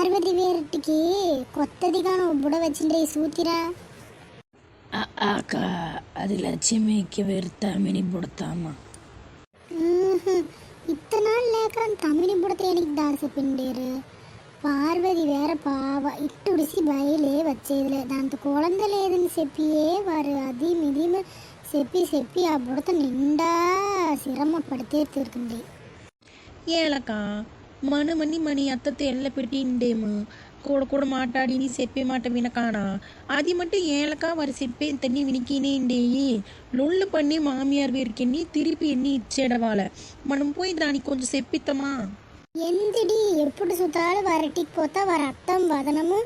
పార్వతి వేరటికి కొత్తదిగా నువ్వు బుడ వచ్చిండే సూతిరా అక్క అది లక్ష్మికి వెళ్తామని పుడతామా ఇత్తనాళ్ళు లేక తమ్మిని బుడత ఎనికి దారి చెప్పిండేరు పార్వతి వేర పావ ఇట్టుడిసి బయలే వచ్చేదిలే దాంతో కుళంద లేదని చెప్పియే వారు అది మిది చెప్పి చెప్పి ఆ బుడత నిండా సిరమ్మ పడితే తీరుతుంది ఏలక మనమని మని అత్తతో ఎల్ల పెట్టిండేము కూడా కూడా మాట్లాడి చెప్పే మాట వినకానా అది మట్టు ఏలక వారు చెప్పే తన్ని వినికినేండేయి లొల్లు పన్ని మామియార్ వీరికి తిరిపి ఎన్ని ఇచ్చేడవాళ్ళ మనం పోయి దానికి కొంచెం చెప్పిస్తామా ఎందిడి ఎప్పుడు సుతాలు వారటికి పోతా వారి అత్తం వదనము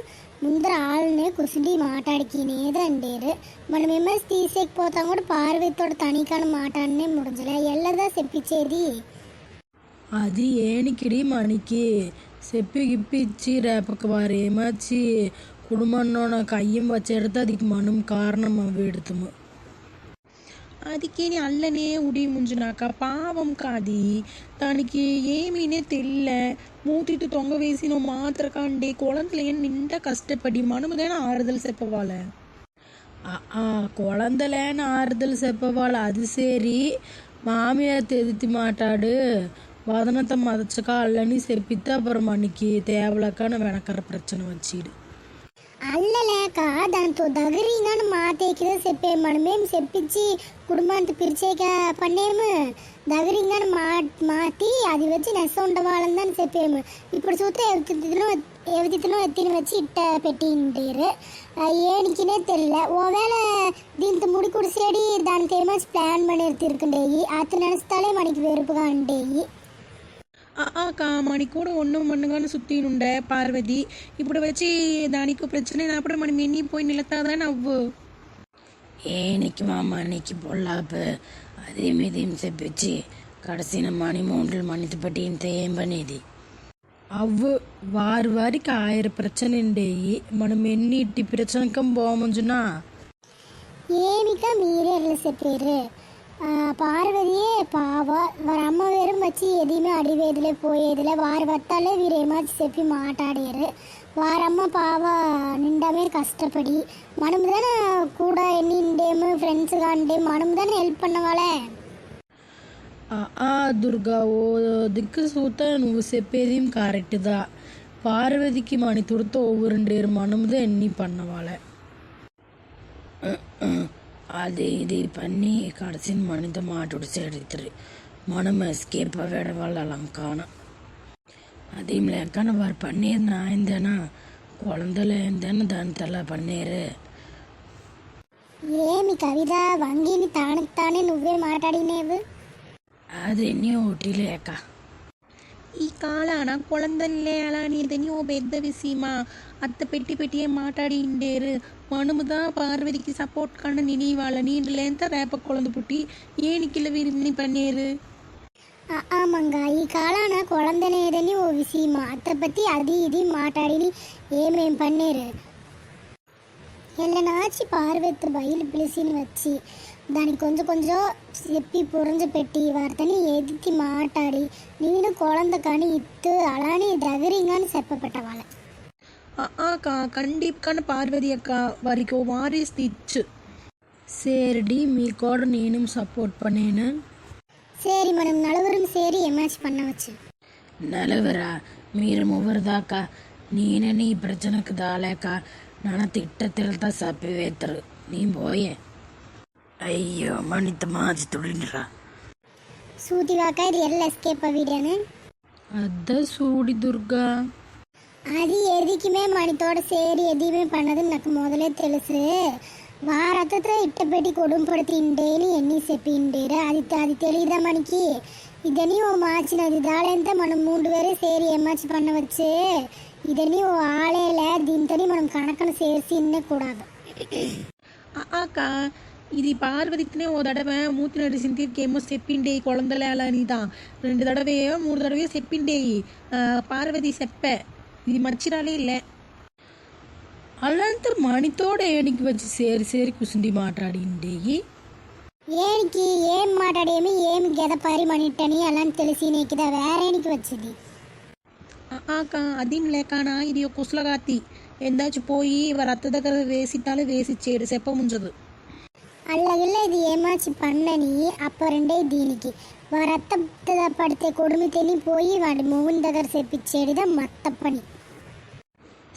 ముందర ఆళ్ళనే కుసిడి మాట్లాడికినేదండేరు మనం ఎంఎస్ తీసేకపోతాం కూడా పార్వతితోడు తనికాని మాట్లాడనే ముడించలే ఎల్లదా చెప్పించేది అది ఏనికిడి మనకి సెప్పిగిప్పిచ్చి రేపక వారేమచ్చి కుడుమన్నోన కయ్యం வச்செடுத்து அதுக்கு மனம் காரணமாக எடுத்துமோ అదికేని అల్లనే ఉడి ముంజునాక పావం కాది దానికి ఏమీనే తెల్ల మూతిట్టు తొంగ వేసిన మాత్రకండి కుళంతలు ఏం నిండా కష్టపడి మనముదైనా ఆరుదలు చెప్పవాల కుళంతలేని ఆరుదలు చెప్పవాల అది సేరి మామయ్య తెదితి మాటాడు వదనత మదచక అల్లని చెప్పితే అప్పుడు మనకి తేవలకన వెనకర ప్రచన వచ్చిడు అల్లలేక దాంతో దగ్గరింగాను మాతేకిదో చెప్పే మనమేం చెప్పించి కుటుంబాంత పిరిచేక పన్నేము దగ్గరింగాను మా మాతి అది వచ్చి నెస ఉండవాళ్ళందని చెప్పేము ఇప్పుడు చూస్తే ఎవతినో ఎవతినో ఎత్తిని వచ్చి ఇట్ట పెట్టిండేరు ఏనికినే తెల్ల ఓవేళ దీంతో ముడి కుడిసేడి దానికి ఏమో ప్లాన్ పడేది తిరుకుండేయి అతను నడుస్తాలే మనకి వెరుపుగా ఉండేవి ஆ మణి కూడా ఒన్ను మన్నుగాను సుట్టినుండే పార్వతి ఇప్పుడు వచ్చి దానికి ప్రచన అప్పుడు మనం ఎన్నిపోయి నిలతాదా నవ్వు ஏனைக்கு மாமா அன்னைக்கு பொல்லாப்பு அதையும் இதையும் செப்பிச்சு கடைசி நம்ம மணிமூன்றில் மன்னித்து பட்டியன்ட்டு ஏன் பண்ணியது అవ్వు వారి వారికి ఆయిర ప్రచన ఉండేవి మనం ఎన్ని ఇట్టి ప్రచనకం బాగుంజునా ఏమిక మీరే చెప్పారు பார்வதியே பாவம் వారి అమ్మ వేరు వచ్చి ఎదిమే అడివేదిలే పోయేదిలే వారి భర్తలే వీరేమాచి చెప్పి మాట్లాడారు వారమ్మ పావ నిండా మీరు కష్టపడి మనం దానే కూడా ఎన్ని ఉండేము ఫ్రెండ్స్గా ఉండే మనం దానే హెల్ప్ పన్నవాళ్ళే ఆ దుర్గా ఓ దిక్కు సూత నువ్వు చెప్పేది కరెక్ట్దా பார்வதிக்கு மணி துடுத்த ஒவ்வொரு ரெண்டு மனமுதான் எண்ணி பண்ணவாள அது இது பண்ணி கடைசின் மனித மாட்டுடு சேர்த்துரு మనం ఎస్కేప్ అవ్వడ వాళ్ళం కాన అదేం లేకన వారు పన్నీరు నాయిందేనా కుళందలు ఏందేనా దాని తల పన్నీరు ఏమి కవిత వంగిని తానకు తానే నువ్వే మాట్లాడినేవు అది నీ ఒకటి లేక ఈ కాలాన కుళందల్లే అలాని ఇదని ఓ పెద్ద విసీమా అత్త పెట్టి పెట్టియే మాట్లాడిండేరు மனுமுதான் பார்வதிக்கு சப்போர்ட் கண்ண நினைவாளனி இதுலேருந்து ரேப்ப குழந்தை புட்டி ஏனிக்கில விரும்பி பண்ணேரு ஆமாங்க ఈ కాలాన కొలందనేదని ఓ విషయమా అత్త పత్తి అది ఇది మాట్లాడిని ఏమేం పన్నేరు ఎల్లనాచి పార్వతి బయలు పిలిసిని వచ్చి దానికి కొంచెం కొంచెం చెప్పి పురంజ పెట్టి వారితని ఎదితి మాట్లాడి నేను కుళంద కానీ ఇత్తు అలానే దగ్గరింగాని చెప్పపెట్టవాళ్ళ అక్క కండిప్కన పార్వతి అక్క వారికి ఓ వారిస్ ఇచ్చు సేరడి మీ కూడా నేను సపోర్ట్ పనేను సరి మనం నలుగురం సేరి ఎమాచి పన్నవచ్చు నలుగురా మీరు ముగ్గురు దాకా నేనని ఈ ప్రజనకు దాలేక నన్ను తిట్ట తిడతా సప్పివేత్తరు నీ పోయే అయ్యో మణిత మాచి తుడిరా సూతిగాక ఇది ఎల్ల ఎస్కేప్ అవిడాను అద్ద సూడి దుర్గా అది ఎదికిమే మణితోడ సేరి ఎదిమే పన్నది నాకు మొదలే తెలుసు వారతతో ఇట్టపెట్టి కొడుంపడి తిండేని ఎన్ని చెప్పిండేరా అది అది తెలియదా మనకి ఇదని ఓ మార్చినది దాళంతా మనం మూడు వేరే సేరి ఏమాచి పన్నవచ్చు ఇదని ఓ ఆళేలే దీంతోని మనం కనకన సేర్చి ఇన్నే కూడదు అక్క ఇది పార్వతికినే ఓ దడవ మూతి నడిసిన తీరికేమో చెప్పిండే కొళందలేల నీదా రెండు దడవేయో మూడు దడవే చెప్పిండేయి ఆ, పార్వతి చెప్పే ఇది మర్చిరాలే ఇల్లే అలాంటి మణితోడ ఏడికి వచ్చి సేరి సేరి కుసిండి మాట్లాడిండేయి ఏనికి ఏం మాట్లాడేమి ఏమి గెదపారి మనిట్టని అలా తెలిసి నీకుదా వేరేనికి వచ్చింది ఆ, అక్క అదేం లేకానా ఇది ఒక కుసలగాతి ఎందాచి పోయి వారి అత్త దగ్గర వేసిట్టాలు వేసిచ్చేడు చెప్పముంచదు అల్లగిల్ల ఇది ఏమాచి పన్నని అప్పరండే దీనికి వారత్త పడితే కొడుమి తిని పోయి వాడి మొగుని దగ్గర చెప్పించేడిదా మత్త పని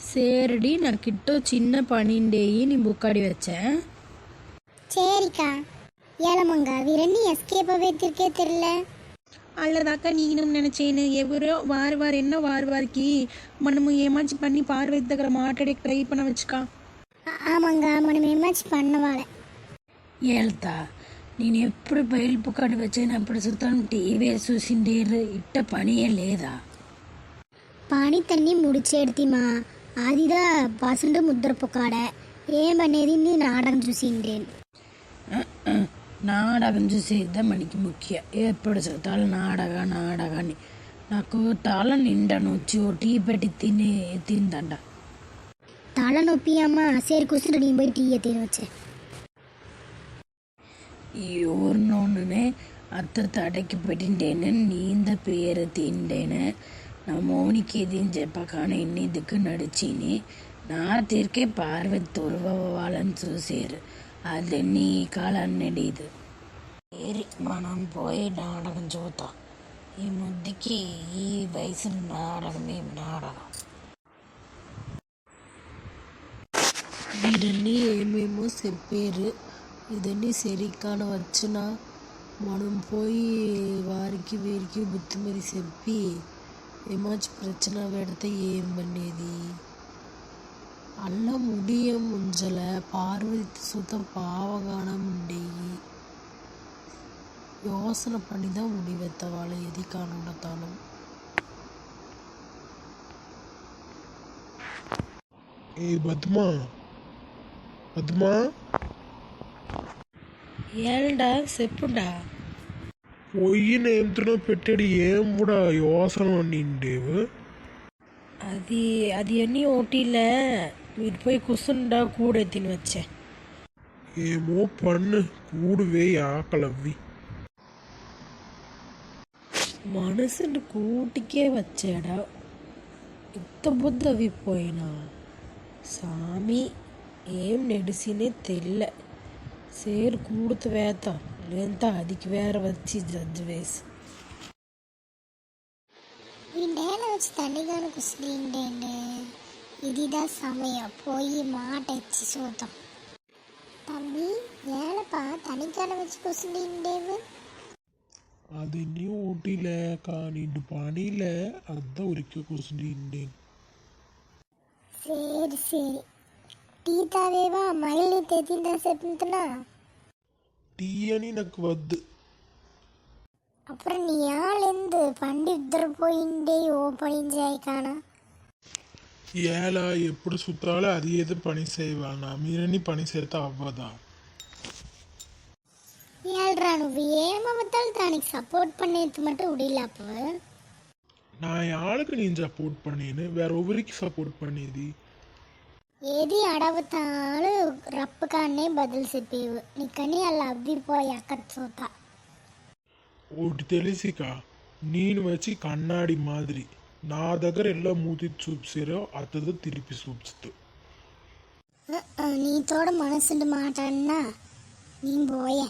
சேரடி நான் கிட்ட சின்ன பணிண்டேயி நீ புக்காடி வச்சேன் சரிக்கா ஏலமங்க விரண்டி எஸ்கேப் வைத்திருக்கே தெரியல అల్లదాకా నేను నినచేను ఎవరో వారి వారు ఎన్నో వారి వారికి మనము ఏమాచి పని పార్వతి దగ్గర మాట్లాడే ట్రై పన వచ్చుకా ఆ- ఆమంగ మనం ఏమాచి పన్నవాళ్ళ వెళ్తా నేను ఎప్పుడు బయలు పుకాడి వచ్చినప్పుడు సుతం టీవీ చూసిండేరు ఇట్ట పనియే లేదా పాణి తన్ని ముడిచేడుతిమా ఆదిదా పసుండు ముద్ర పొక్కాడ ఏమనేది నీ నాటకం చూసిండేను నాటకం చూసేద్దాం మనకి ముఖ్య ఎప్పుడు చూతాలు నాడగ నాడగని నాకు తల నిండా నొచ్చి ఓ టీ పెట్టి తిని తిందంట తలనొప్పి అమ్మ సరి కూర్చుంటే నీ పోయి టీ తినవచ్చే ఎవరినోండునే అత్త తడకి పెట్టింటేనే నీంద పేరు తింటేనే நான் மௌனிக்கு எதையும் చెప్పగానే ఎన్ని దిక్కు నడిచిని నా తీరికే పార్వతి తొలవాలని చూశారు అది నీ కాలాన్ని అడిగిదు ఏరి మనం పోయి నాటకం చూద్దాం ఈ ముద్దుకి ఈ వయసు నాటకం ఏమి నాటకం వీరన్నీ ఏమేమో చెప్పారు ఇదన్నీ సరికాన వచ్చిన మనం పోయి వారికి వీరికి బుద్ధి మరి చెప్పి ఏమాచి ప్రచన పెడితే ఏం పనేది అల్ల ముడియం ముంజల పార్వతి సుత పావగానం ఉండేవి யோசனை பண்ணி தான் முடிவெத்தவாள் எதி காணுண்டத்தாலும் ఏ బద్మా బద్మా ஏன்டா? செப்புடா பொய்யின்னு எந்திரனோ பெட்டடி ஏம்புடா? யோசனை பண்ணிண்டேவு அது அது என்னையும் ஓட்டியில் இது போய் குசுண்டா கூட எத்தின்னு வச்சேன். ஏமோ பண்ணு. கூடுவே ஆக்கலவி மனசுண்டு கூட்டிக்கே வச்சேடா. இத்த புத்தவி போயினா. சாமி ஏம் நெடிசினே தெரியல. సేరు కూడుతూ వేతాం లేదా అదికి వేర వచ్చి జడ్జి వేసి వీడేళ్ళ వచ్చి తల్లిగాను కుసిలిండేండి ఇదిదా సమయం పోయి మాట ఇచ్చి చూద్దాం తమ్మి ఏళ్ళపా తనికాడ వచ్చి కుసిలిండేవి అది నీ ഊട്ടിയിലെ കാണിൻ്റെ പണിയിലെ അർദ്ധ ഒരിക്കൽ കുസിൻ്റെ ശരി ശരി టీ తాగేవా మళ్ళీ తెచ్చిందా చెప్తున్నా టీ అని నాకు వద్దు అప్పుడు నీ ఆళ్ళెందు పండి ఇద్దరు పోయిండే ఓ పని చేయకానా ఏలా ఎప్పుడు సుత్తాలో అది ఏదో పని చేయవాలనా మీరని పని చేత అవ్వదా ఏళ్ళరా నువ్వు ఏమవుతావు దానికి సపోర్ట్ பண்ணேது மட்டும் உடையில அப்போ நான் யாருக்கு நீ சப்போர்ட் பண்ணேன்னு வேற ஒவ்வொருக்கு சப்போர்ட் பண்ணேதி ఏది అడవుతాడు రప్పకాన్నే బదులు చెప్పేవు నీకని అలా అవ్విపోయాక చూత ఒకటి తెలిసిక నేను వచ్చి కన్నాడి మాదిరి నా దగ్గర ఎలా మూతి చూపిసారో అతను తిరిపి చూపుతూ నీతోడ మనసుండి మాట్లాడినా నేను పోయే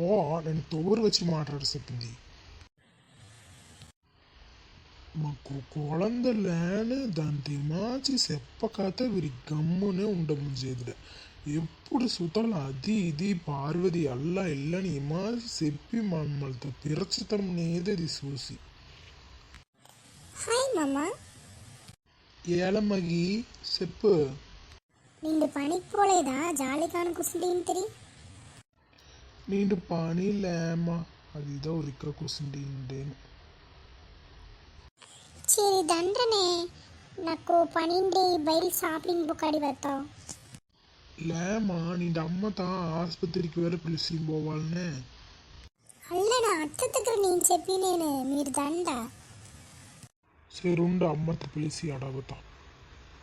ఓ నేను తోరు వచ్చి మాట్లాడు చెప్పింది మాకు కుళంద లేని దాని తిమాచి చెప్ప కథ వీరి గమ్మునే ఉండముంచేదిలే ఎప్పుడు సుతలు అది ఇది పార్వతి అల్లా ఇల్లని ఇమాచి చెప్పి మమ్మల్తో పిరచితం నేదది చూసి హాయ్ మామా ఏలమ్మగి చెప్పు నిండు పనికి పోలేదా జాలి కానుకుసుండేం తెరి నిండు పని లేమా అదిదో ఒరిక్క కుసుండేంటేను సరే దండ్రనే నాకు పనిండి బయలు షాపింగ్ బుక్ అడి వస్తావు ಲ್ಯಾಮ ನಿನ್ನ ಅಮ್ಮ ತಾ ಆಸ್ಪತ್ರೆಗೆ వేరే పిలిచి పోవాలనే అల్ల నా అత్త దగ్గర నేను చెప్పి నేను మీరు దండ సరుండు అమ్మతో పిలిచి అడగుతా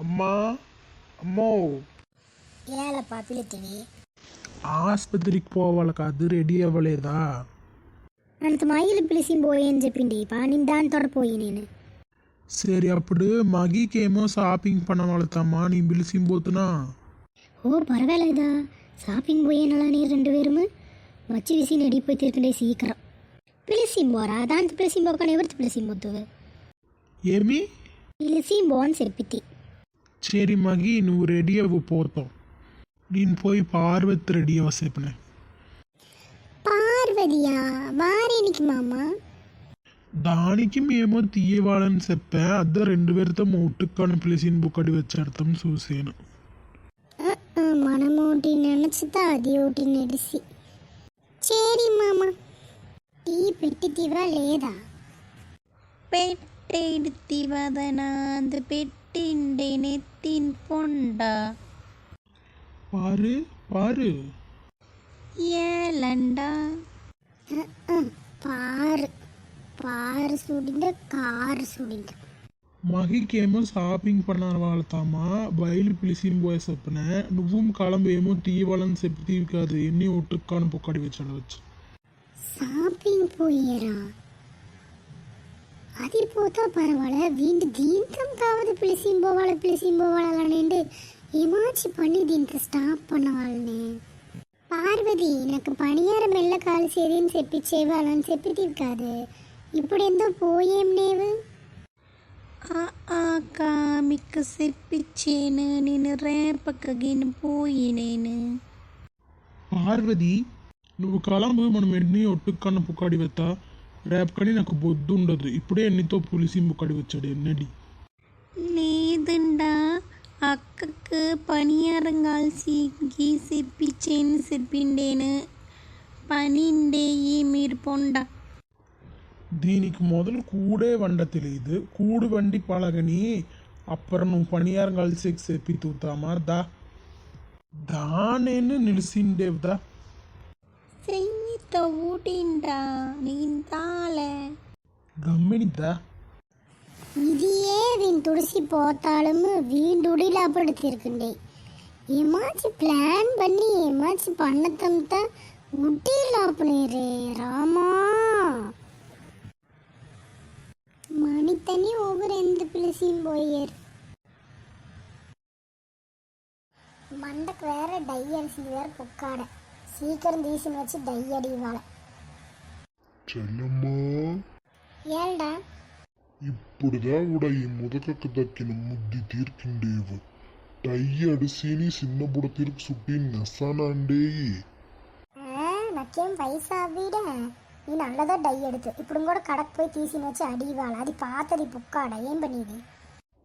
అమ్మా అమ్మో ఏల పాపిలతివి ఆస్పత్రికి పోవాలి కాదు రెడీ అవ్వలేదా అంత మా ఇల్లు పిలిచి పోయి అని చెప్పిండి పని దాంతో పోయి నేను సరే అప్పుడు మగికేమో షాపింగ్ పన్న వాళ్ళతమ్మా నీ పిలిచిపోతున్నా ఓ పర్వాలేదా షాపింగ్ పోయేనలా நீ ரெண்டு பேரும் వచ్చి విసి నడి పోయి తీరుకుండే సీకరం పిలిసింబోరా దాంతో పిలిసింబోకని ఎవరితో పిలిసింబోద్దు ఏమి పిలిసింబో అని చెప్పితి సరే మగి నువ్వు రెడీ అవ్వు పోతాం నేను పోయి పార్వతి రెడీ అవ్వ చెప్పిన పార్వదియా వారేనికి మామ దానికి మేము తీయవాలని చెప్పా అద్ద రెండు పేరుతో ముట్టుకొని పిలిచిన బుక్కడి వచ్చేడతాం చూసాను మనం ఒకటి నినచుతా అది ఒకటి నెడిసి చేరి మామ టీ పెట్టితివా లేదా పెట్టెడుతివదనా அது పెట్టిండే నెత్తిన్ పొండ పారు పారు ஏலண்டா పారు పారు సుడిండ కారు సుడిండ మహికేమో షాపింగ్ పన్న వాళ్ళతామా బయలు పిలిచిన పోయే చెప్పిన నువ్వు కళంబు ఏమో తీయవాలని చెప్తీవి కాదు ఎన్ని ఒట్టుకొని పొక్కడి వచ్చాడవచ్చు షాపింగ్ పోయారా అది పోతా పర్వాలే వీంటి దీంతం కావదు పిలిచింపోవాళ్ళ పిలిచింపోవాళ్ళనండి ఏమాచి பண்ணி దీంతో స్టాప్ பண்ண వాళ్ళని పార్వతి నాకు పనియారం మెల్ల కాల్సేదని చెప్పించేవాళ్ళని చెప్పితివి కాదు ఇప్పుడు ఎంతో పోయేం నేవు ఆ ఆకా మీకు చెప్పించేను నేను రేపకగిన పోయినేను పార్వతి నువ్వు కళంబు మనం ఎన్ని ఒట్టుకన్న పొక్కడి వెత్త? రేపకని నాకు బొద్దు ఉండదు ఇప్పుడే ఎన్నితో పులిసి పొక్కడి వచ్చాడు ఎన్నడి. లేదండా అక్కకు పనియారం కాల్సి చెప్పించేను చెప్పిండేను పనిండేయి మీరు పొండ. దీనికి మొదలు కూడే వండ తెలియదు కూడు వండి పలగని అప్పుడు నువ్వు పనియారం కలిసి చెప్పితూతామా దా దానేను నిలిసిండేవుదా செய்த ஊட்டின்றா நீ தால கம்மினிதா இதையே வீண் துடிசி போத்தாலும் வீண்டுடியில் அப்படுத்திருக்குண்டே ஏமாச்சு பிளான் பண்ணி ஏமாச்சு பண்ணத்தம்தான் உட்டியில் ஆப்பினேரு ராமா. மணித்தனி ஒவ்வொரு எந்த பிளிசியும் போயிரு மண்டக்கு வேற டை அடிச்சு வேற புக்காட சீக்கிரம் தீசின்னு வச்சு டை அடிவாள చెల్లమ్మా ஏன்டா ఇప్పుడుదా కూడా ఈ ముదకకు దక్కిన ముద్ది తీర్కిండేవు టై అడిసిని చిన్న బుడ తీర్కు సుట్టి నెస్సానండేయి ఆ, నాకేం వయసు అవ్వీడా నేను అల్లదో డై ఎడుతు ఇప్పుడు కూడా కడకు పోయి తీసిని వచ్చి అడిగాల అది పాతది పుక్కాడ ఏం పనిది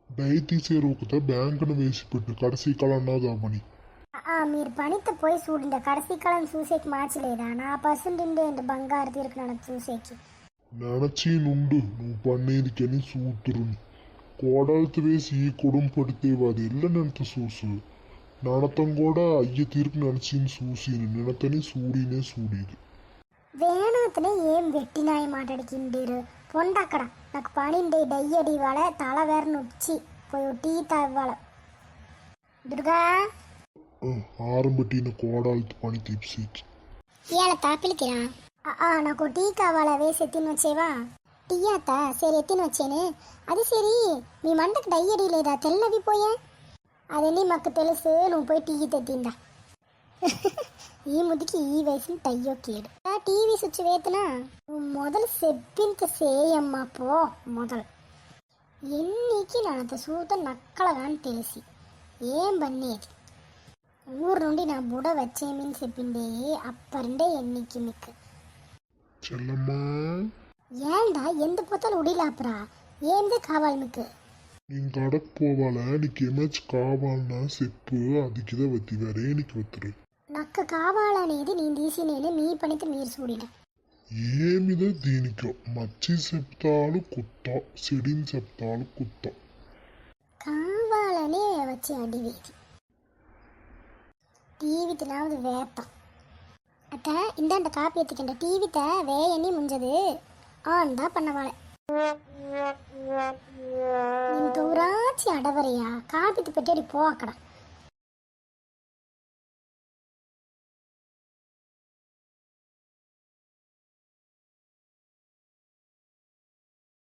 డై తీసే రూకుత బ్యాంకును వేసి పెట్టు కడసి కళన్నాదామని ఆ, మీరు పనితో పోయి చూడండి కడసి కళను చూసేకి మార్చలేదా నా పర్సెంట్ బంగారు తీరుకున్నాను చూసేకి ననచి నుండు నువ్వు పన్నేదికని సూతురుని కోడలతో వేసి ఈ కొడుం పడితే అది ఎల్లనంత చూసు నడతం కూడా అయ్య తీర్పు నడిచింది చూసిను నినతని సూడినే సూడీది వేణాతనే ఏం వెట్టినాయి మాట్లాడికిండీరు పొండ అక్కడ నాకు పనిండే డై అడివాళ తల వేర నొచ్చి పోయి టీ తావాళ దుర్గా ఆరంబెట్టిన కోడలతో పని తీర్చేకి ఇవాళ తాపిలికిరా నాకు టీ కావాలా వేసి ఎత్తిన వచ్చేవా టీ అత్త సరే ఎత్తిన వచ్చేనే అది సరి మీ మంటకు డయ్యడి లేదా తెల్లవి పోయా అదని మాకు తెలుసు నువ్వు పోయి టీ తెద్దిందా ఈ ముదికి ఈ వయసులో టయ్యో కీడు ఆ టీవీ స్విచ్ వేతనా నువ్వు మొదలు సెప్పింత సేయమ్మా పో మొదలు ఎన్నికి నానంత సూత నక్కలగాని తెలిసి ఏం పన్నేది ఊరు నుండి నా బుడ వచ్చేమని చెప్పిండే అప్పరిండే ఎన్నికి మీకు చెల్లమ్మా ఏండా ఎందు పోతలు ఉడిలాపరా ఏందే కావాలి మీకు నేను కడకు పోవాలా నీకు ఏమాచి కావాలన్నా చెప్పు అదికిదా వత్తివారే నీకు వత్తురు నాకు కావాలనేది నేను తీసి నేను మీ పనికి మీరు చూడిన ఏమిదో దీనికో మచ్చి చెప్తాడు కుత్త చెడిని చెప్తాడు కుత్త కావాలనే వచ్చి అడివేది டிவித்தினாவது வேப்பா. அத்தை இந்தாண்ட காப்பி எடுத்துக்கிட்ட டிவித்த வேயண்ணி முடிஞ்சது ஆன் தான் நீ தூராச்சி அடவரையா காப்பீட்டு பெட்டி போ அக்கடா